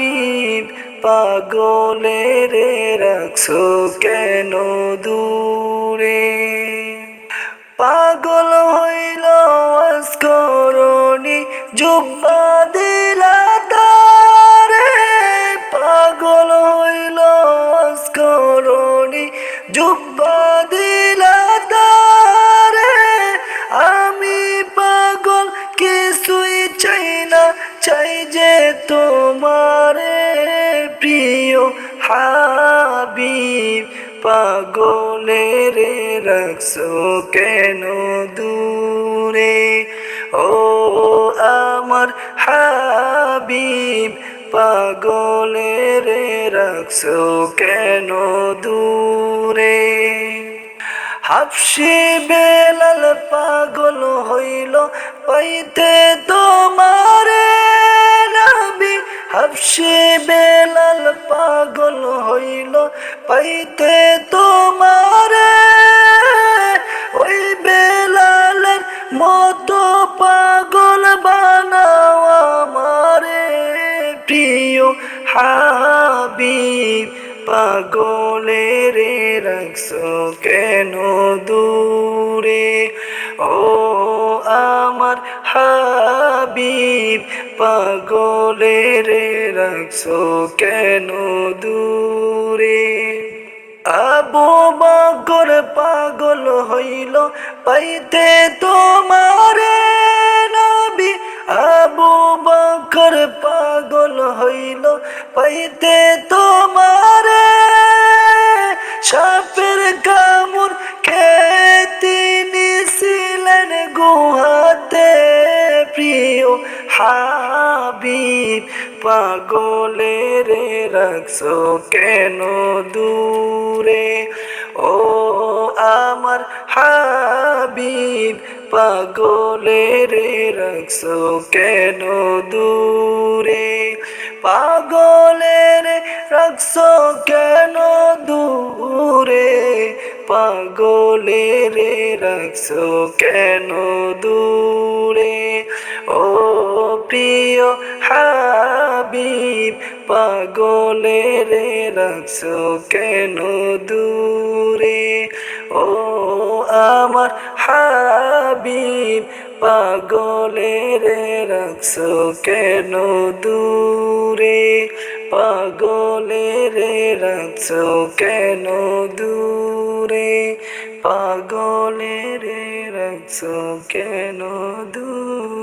হাবিব পাগলে রে রাখছো কেন দূরে? পাগল হইল করণি জুব্বা দিলা তারে। পাগল হইল করণি জুব্বা দিলা হাবিব পাগলে রে রাখছো কেন দূরে? ও আমার হাবিব পাগলে রে রাখছো কেন দূরে? হাফসি বেলাল পাগল হইল, পাইতে তোমারে নবী। হাফসি বেলাল পাগল হইল, পাইতে তোমারে। ওই বেলালের মতো পাগল বানাও আমারে। প্রিয় হাবিব, পাগলের রাখছো কেন দূরে? ও আমার হাবিব, পাগলের রাখছো কেন দূরে? আবু বকর পাগল হইল, পাইতে তোমারে নবী। আবু বকর পাগল হইল, পাইতে তোমারে হাবিব পাগলে রে রাখছো কেন দূরে? ও আমার হাবিব পাগলে রে রাখছো কেন দূরে? পাগলে রে রাখছো কেন দূরে? পাগলে রে রাখছো কেন দূরে? প্রিয় হাবিব পাগলে রে রাখছো কেন দূরে? ও আমার হাবিব পাগলে রে রাখছো কেন দূরে? পাগলে রে রাখছো কেন দূরে? পাগলে রে রাখছো কেন দূরে?